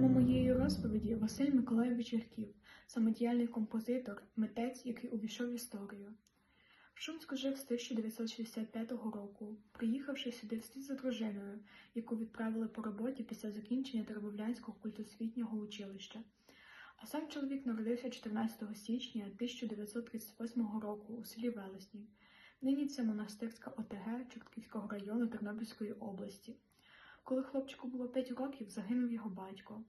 Тема моєї розповіді Василь Миколайович Ірків, самодіяльний композитор, митець, який увійшов в історію. В Шумську жив з 1965 року, приїхавши сюди вслід за дружиною, яку відправили по роботі після закінчення Теребовлянського культосвітнього училища. А сам чоловік народився 14 січня 1938 року у селі Велесні. Нині це монастирська ОТГ Чортківського району Тернопільської області. Коли хлопчику було 5 років, загинув його батько.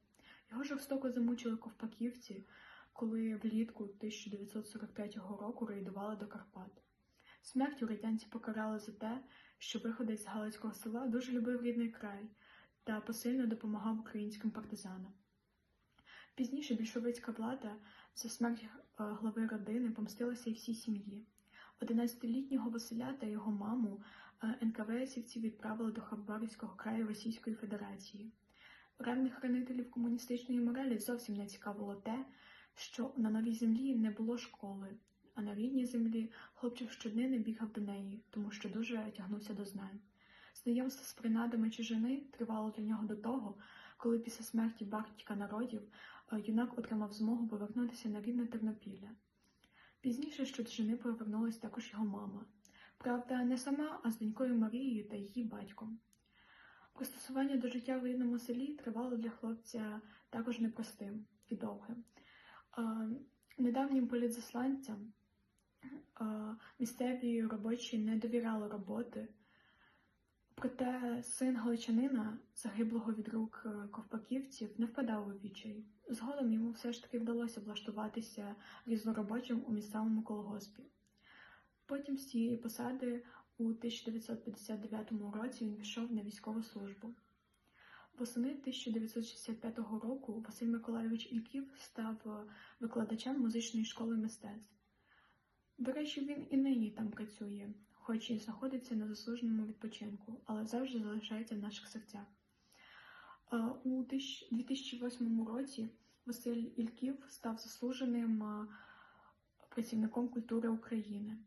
Його жорстоко замучили ковпаківці, коли влітку 1943 року рейдували до Карпат. Смертю радянці покарали за те, що виходець з Галицького села дуже любив рідний край та посильно допомагав українським партизанам. Пізніше більшовицька влада за смерть е, глави родини помстилася й всій сім'ї. 11-літнього Василя та його маму НКВСівці відправили до Хабаровського краю Російської Федерації. Ревних хранителів комуністичної моралі зовсім не цікавило те, що на новій землі не було школи, а на рідній землі хлопчик щоднини бігав до неї, тому що дуже тягнувся до знань. Знайомство з принадами чужини тривало для нього до того, коли після смерті батька народів юнак отримав змогу повернутися на рідне Тернопілля. Пізніше з чужини повернулась також його мама. Правда, не сама, а з донькою Марією та її батьком. Пристосування до життя в рідному селі тривало для хлопця також непростим і довгим. Недавнім політзасланцям місцеві робочі не довіряли роботи, проте син галичанина, загиблого від рук е, ковпаківців, не впадав у відчай. Згодом йому все ж таки вдалося влаштуватися різноробочим у місцевому колгоспі. Потім з цієї посади у 1959 році він пішов на військову службу. Восени 1965 року Василь Миколайович Ільків став е, викладачем музичної школи мистецтв. До речі, він і нині там працює, хоч і знаходиться на заслуженому відпочинку, але завжди залишається в наших серцях. Е, У 2008 році Василь Ільків став заслуженим е, працівником культури України.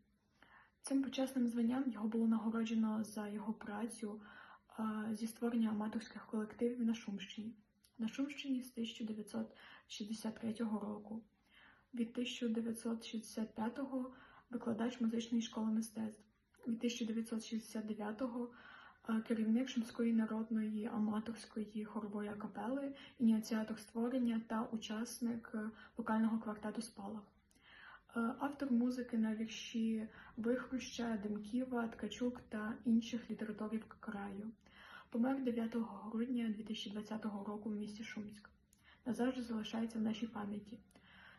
Цим почесним званням його було нагороджено за його працю зі створення аматорських колективів на Шумщині. На Шумщині з 1963 року. Від 1965-го викладач музичної школи мистецтв. Від 1969-го керівник Шумської народної аматорської хорової капели, ініціатор створення та учасник вокального квартету Спалах. Е, Автор музики на вірші Вихруща, Демківа, Ткачук та інших літераторів краю. Помер 9 грудня 2020 року в місті Шумськ. Назавжди залишається в нашій пам'яті.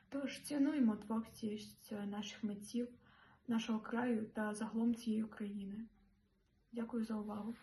Тож цінуємо творчість наших митців, нашого краю та загалом цієї України. Дякую за увагу.